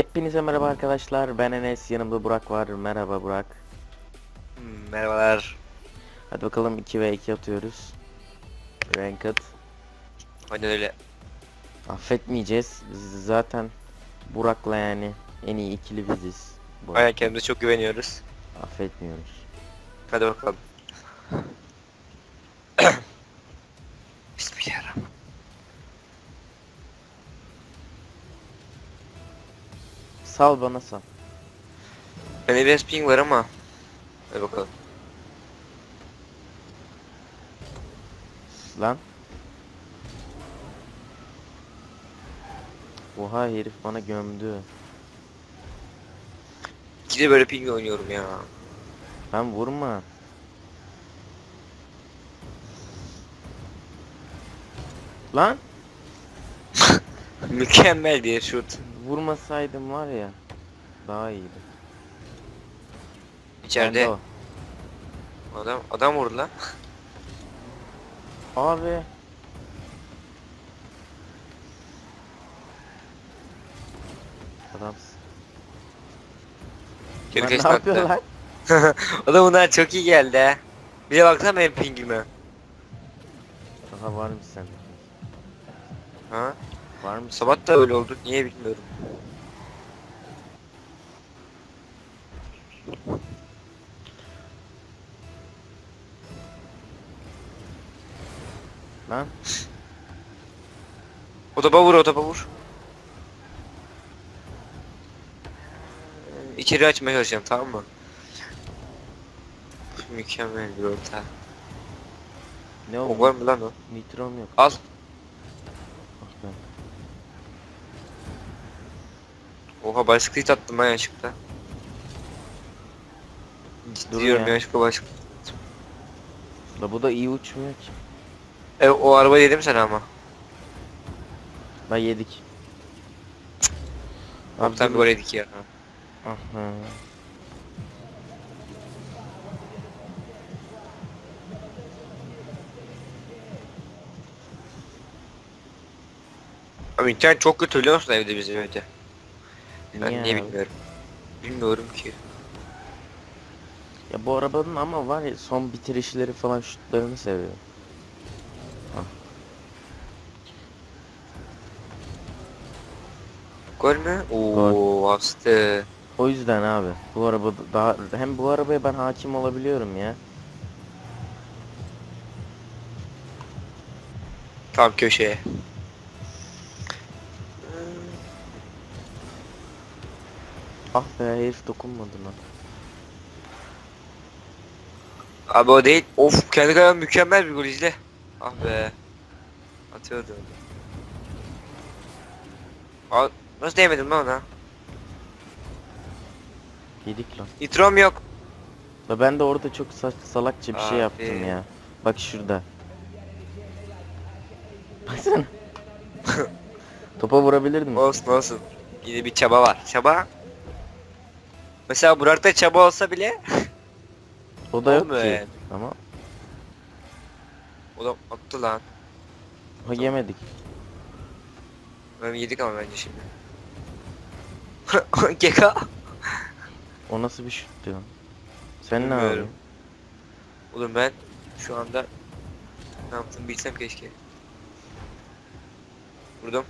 Hepinize merhaba arkadaşlar. Ben Enes. Yanımda Burak var. Merhaba Burak. Hmm, merhabalar. Hadi bakalım 2 ve 2 atıyoruz. Ranked. Aynen öyle. Affetmeyeceğiz. Biz zaten Burak'la yani en iyi ikili biziz. Bu Aynen kendimize çok güveniyoruz. Affetmiyoruz. Hadi bakalım. Bismillahirrahmanirrahim. Sal bana sal. Bende biraz ping var ama. Hadi bakalım. Lan. Oha herif bana gömdü. İkide böyle ping oynuyorum ya. Ben vurma. Lan Mükemmel bir şut. Vurmasaydım var ya daha iyiydi. İçeride Bende o. adam adam vurdu lan. Abi. Adamsın. Lan ne yapıyor hatta. lan? Adam bunlar çok iyi geldi ha. Bir de baksana benim pingime. Daha var mı sende? Ha? Var mı? Sabah da öyle oldu. Niye bilmiyorum. Lan O topa vur, o topa vur. Ee, İçeri açmaya çalışacağım tamam mı? Mükemmel bir orta. ne O var mı lan o? Nitrom yok. Al. Ah be. Oha bisiklet attım ben yanlışlıkla. Dur diyorum ya. yanlışlıkla bisiklet. La bu da iyi uçmuyor ki. E, o araba yedim sana ama. La yedik. Abi tam dur. gol yedik ya. Aha. Abi internet çok kötü biliyor musun evde bizim evde? Ben Niye niye abi? bilmiyorum. Bilmiyorum ki. Ya bu arabanın ama var ya son bitirişleri falan şutlarını seviyorum. Gol mü? Oo astı. O yüzden abi bu araba daha hem bu arabaya ben hakim olabiliyorum ya. Tam köşeye. Ah be herif dokunmadı lan. Abi o değil. Of kendi kalem mükemmel bir gol izle. Ah be. Atıyordu. Aa, nasıl değmedim lan ona? Yedik lan. Nitrom yok. La ben de orada çok sa- salakça bir şey Abi. yaptım ya. Bak şurada. Baksana. Topa vurabilirdim. Olsun olsun. Yine bir çaba var. Çaba. Mesela Burak'ta çaba olsa bile O da yok Olmuyor ki. yani. Ama o da attı lan. o yemedik. Ben yedik ama bence şimdi. Geka. O nasıl bir şuttu lan? Sen ne Bilmiyorum. yapıyorsun? Oğlum ben şu anda ne yaptım bilsem keşke. Vurdum.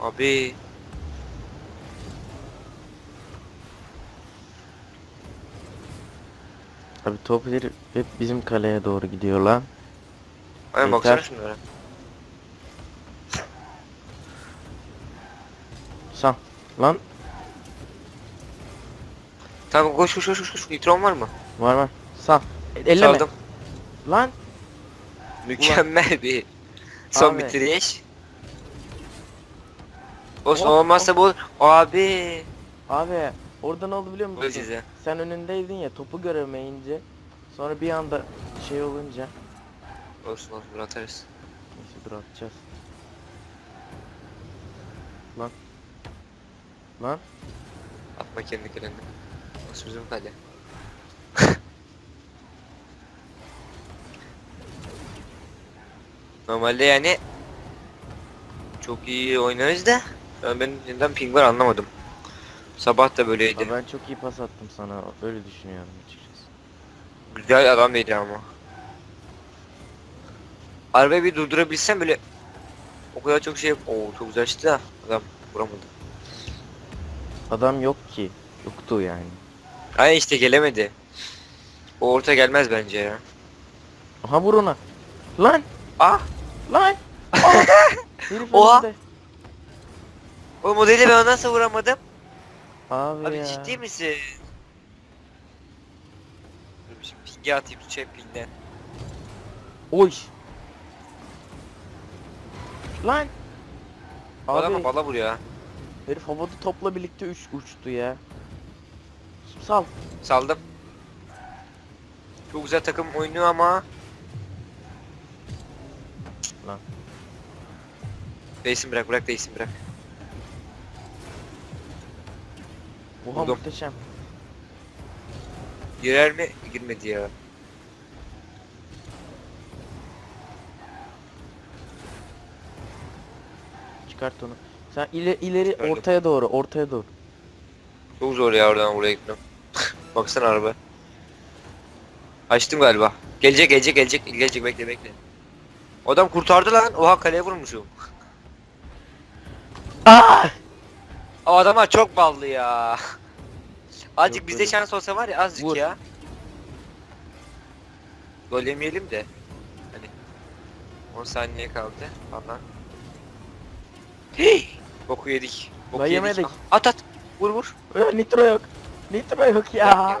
Abi Abi top herif hep bizim kaleye doğru gidiyor lan. aynen Yeter. baksana şunlara. San. Lan Tamam koş koş koş koş koş. Nitron var mı? var var. San. Elleme. Saldım. Lan. Mükemmel bir son Abi. bitiriş. Olsun Oh, olmazsa bu abi. Abi orada ne oldu biliyor Bu musun? size. Sen önündeydin ya topu göremeyince sonra bir anda şey olunca Olsun olsun bunu atarız. neyse dur atacağız. Lan. Lan. Atma kendi kaleni. Olsun bizim kale. Normalde yani çok iyi oynarız da. Ben benim neden ping var anlamadım. Sabah da böyleydi. Ben çok iyi pas attım sana. Öyle düşünüyorum açıkçası. Güzel adam değildi ama. Arabayı bir durdurabilsem böyle o kadar çok şey Oo çok güzel çıktı da adam vuramadı. Adam yok ki. Yoktu yani. Ay işte gelemedi. O orta gelmez bence ya. Aha vur ona. Lan! Ah! Lan! Oha! önümde. O modeli ben nasıl vuramadım? Abi, Abi ya. ciddi misin? Dur şimdi pingi atayım şey pingden. Oy! Lan! Abi. Adama bala vuruyor ha. herif havada topla birlikte üç uçtu ya. Sal. Saldım. Çok güzel takım oynuyor ama. Lan. Değilsin bırak bırak değilsin bırak. Oha Buldum. muhteşem. Girer mi? Girmedi ya. Çıkart onu. Sen ileri, ileri Çıkardım. ortaya doğru, ortaya doğru. Çok zor ya oradan buraya gitmem. Baksana araba. Açtım galiba. Gelecek gelecek gelecek gelecek bekle bekle. Adam kurtardı lan. Oha kaleye vurmuşum. Aa! O adamlar çok ballı ya. Azıcık Yok, bizde şans olsa var ya azıcık Vur. ya. Gol yemeyelim de. Hani 10 saniye kaldı falan. Hey! Boku yedik. Boku Lan yedik. yemedik. Ah, At at. Vur vur. Ö, Nitro yok. Nitro yok ya.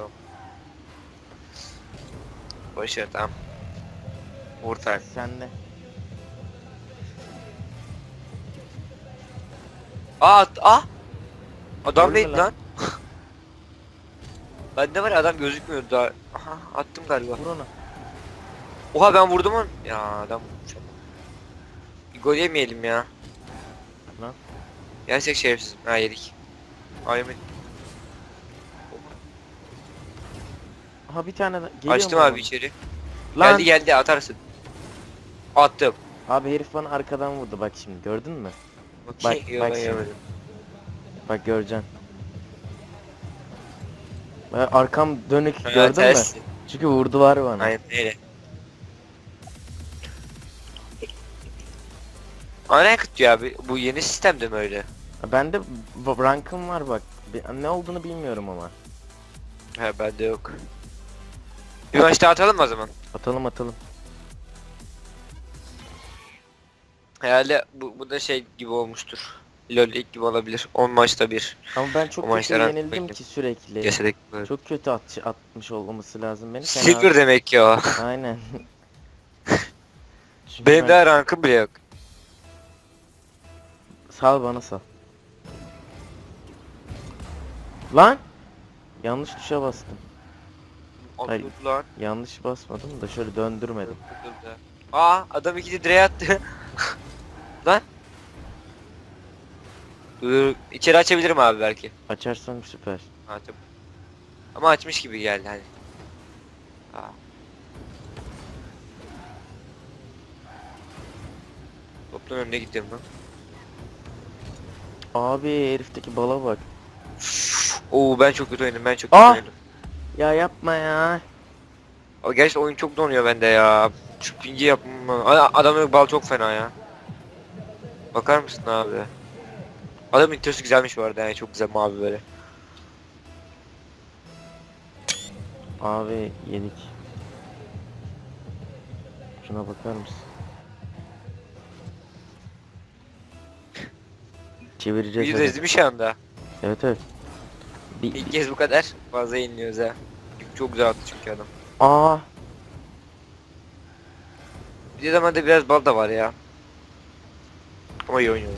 Boş ver tamam. Orta. Sen de. Aa at ah. Adam mü lan. lan? Bende var ya adam gözükmüyordu daha. Aha attım galiba. Vur onu. Oha ben vurdum onu. Ya adam vurmuş ama. Bir gol yemeyelim ya. Lan. Gerçek şerefsiz. Ha yedik. Yemedik. Aha bir tane geliyor Açtım mu abi bana? içeri. Lan. Geldi geldi atarsın. Attım. Abi herif bana arkadan vurdu bak şimdi gördün mü? Bakayım. Bak- Yok, bak ben şimdi. yemedim. Bak göreceksin. Ben arkam dönük Ha, gördün mü? Çünkü vurdular bana. Aynen öyle. Ranked diyor abi. Bu yeni sistemde mi öyle? Bende b- rankım var bak. Ne olduğunu bilmiyorum ama. He bende yok. Bir maç daha atalım mı o zaman? Atalım atalım. Herhalde bu, bu da şey gibi olmuştur. LoL ilk gibi olabilir. 10 maçta bir. Ama ben çok O kötü yenildim bakayım. ki sürekli. Cesedek. Çok kötü at atmış olması lazım beni. Silver demek ki o. Aynen. Benim ben- daha rankım bile yok. Sal bana sal. Lan! Yanlış tuşa bastım. Hayır. Lan. Yanlış basmadım da şöyle döndürmedim. Aa adam ikili direğe attı. lan. Dur. İçeri açabilirim abi belki. Açarsan süper. Ha, tabii. Ama açmış gibi geldi hani. Aa. Toplan önüne gittim lan. Abi herifteki bala bak. Oo ben çok kötü oynadım ben çok kötü Ah! oynadım. Ya yapma ya. O gerçi oyun çok donuyor bende ya. Şu pingi yapma. Ada- Adamın bal çok fena ya. Bakar mısın abi? Adamın introsu güzelmiş bu arada yani çok güzel mavi böyle. Abi yedik. Şuna bakar mısın? Çevireceğiz Video izlemiş şu anda. Evet evet. Bir, İlk kez bu kadar fazla yeniliyoruz ha. Çok güzel attı çünkü adam. Aa, Bir de zamanda biraz bal da var ya. Ama iyi oynuyor.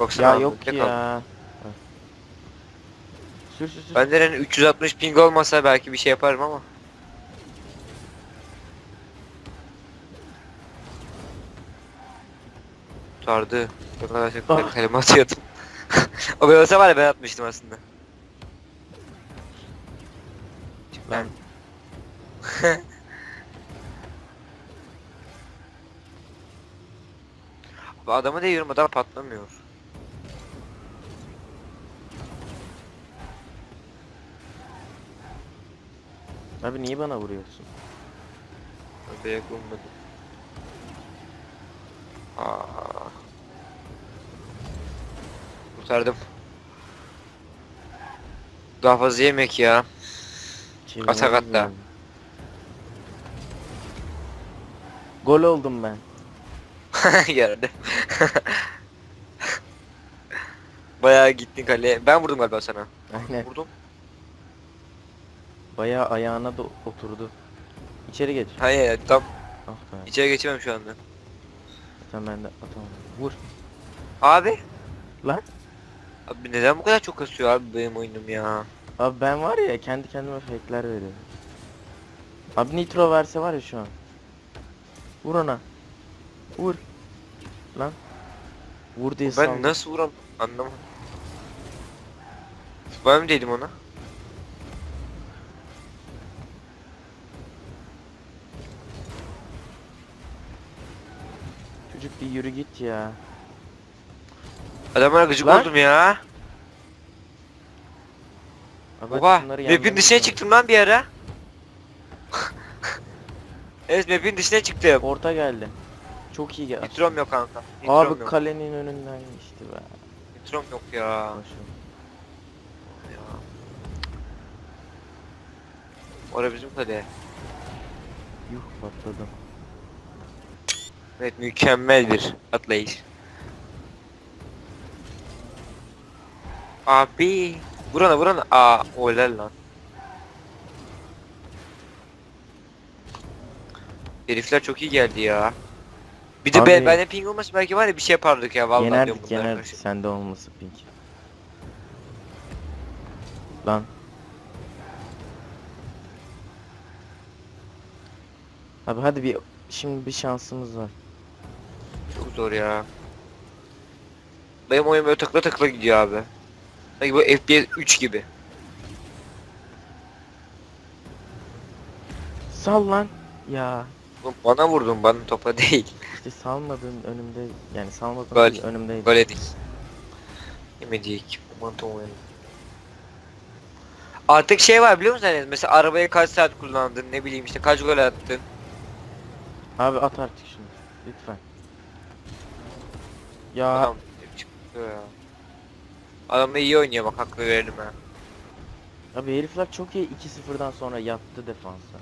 Baksana ya abi, yok kaldı? ya. Sür sür sür. Benden hani 360 ping olmasa belki bir şey yaparım ama. Tutardı. Ne kadar çok Ah. kaleme atıyordum. o bir olsa var ya ben atmıştım aslında. Lan. Adamı değiyorum adam patlamıyor. Abi niye bana vuruyorsun? Öyle olmadı. Aa. Kurtardım. Daha fazla yemek ya. Hatta. lazım. Gol oldum ben. Yerde. Bayağı gittin kaleye. Ben vurdum galiba sana. Aynen. Vurdum. Bayağı ayağına da oturdu. İçeri geç. Hayır tam Ah be. içeri geçemem şu anda. Sen ben de atamadım. Vur. Abi. Lan. Abi neden bu kadar çok kasıyor abi benim oyunum ya? Abi ben var ya kendi kendime fake'ler veriyorum. Abi nitro verse var ya şu an. Vur ona. Vur. Lan. Vur diye Ben saldım. nasıl vuram anlamadım. Ben mi dedim ona? Çocuk bir yürü git ya. Adamlara gıcık Lan. oldum ya. Oha. şunları Map'in dışına çıktım lan bir ara. evet map'in dışına çıktım. Orta geldi. Çok iyi geldi. Nitrom yok kanka. Nitrom Abi yok. kalenin önünden geçti be. Nitrom yok ya. Boşver. ya. Orada bizim kale. Yuh patladım. Evet mükemmel bir atlayış. Abi. Vurana vurana. Aa o helal lan. Herifler çok iyi geldi ya. Bir de Abi- ben, bende ping olmasa belki var ya bir şey yapardık ya vallahi diyorum Yenerdik bunlara yenerdik karşı. sende olması pink. Lan. Abi hadi bir şimdi bir şansımız var. Zor ya. Benim oyun böyle takla takla gidiyor abi. Sanki bu FPS 3 gibi. Sal lan. Ya Oğlum Bana vurdun bana topa değil. işte salmadığın önümde yani salmadığın Gol. değil, önümdeydi. Gol edik. Yemedik. Mantığı oyunu. Artık şey var biliyor musun? Hani mesela arabaya kaç saat kullandın ne bileyim işte kaç gol attın. Abi at artık şunu lütfen. Ya Adam çıkıyor ya. Adam da iyi oynuyor bak hakkı verelim ha. abi herifler çok iyi 2-0'dan sonra yattı defansa.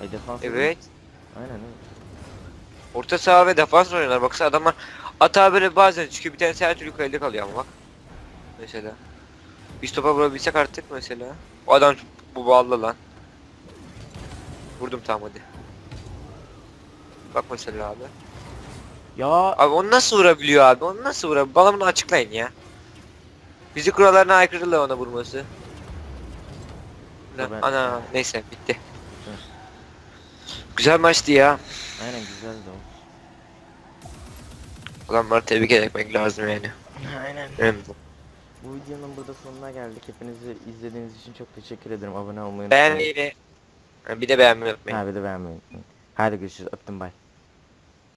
Ay defans Evet. Aynen evet. Orta saha ve defans oynuyorlar. Baksana adamlar hata böyle bazen çıkıyor bir tanesi her türlü kalede kalıyor ama bak. Mesela. Biz topa vurabilsek artık mesela. O adam bu bağlı lan. Vurdum tamam hadi. Bak mesela abi. Ya Abi onu nasıl vurabiliyor abi? Onu nasıl vurabiliyor? Bana bunu açıklayın ya. Fizik kurallarına aykırı da ona vurması. Lan, Ben- Ana neyse bitti. Güzel maçtı ya. aynen güzeldi o. Adamları tebrik etmek lazım yani. Aynen. Bu videonun burada sonuna geldik. Hepinizi izlediğiniz için çok teşekkür ederim. Abone olmayı unutmayın. Beğenmeyi ve bir de beğenmeyi unutmayın. Ha bir de beğenmeyi unutmayın. Hadi görüşürüz. Öptüm bay.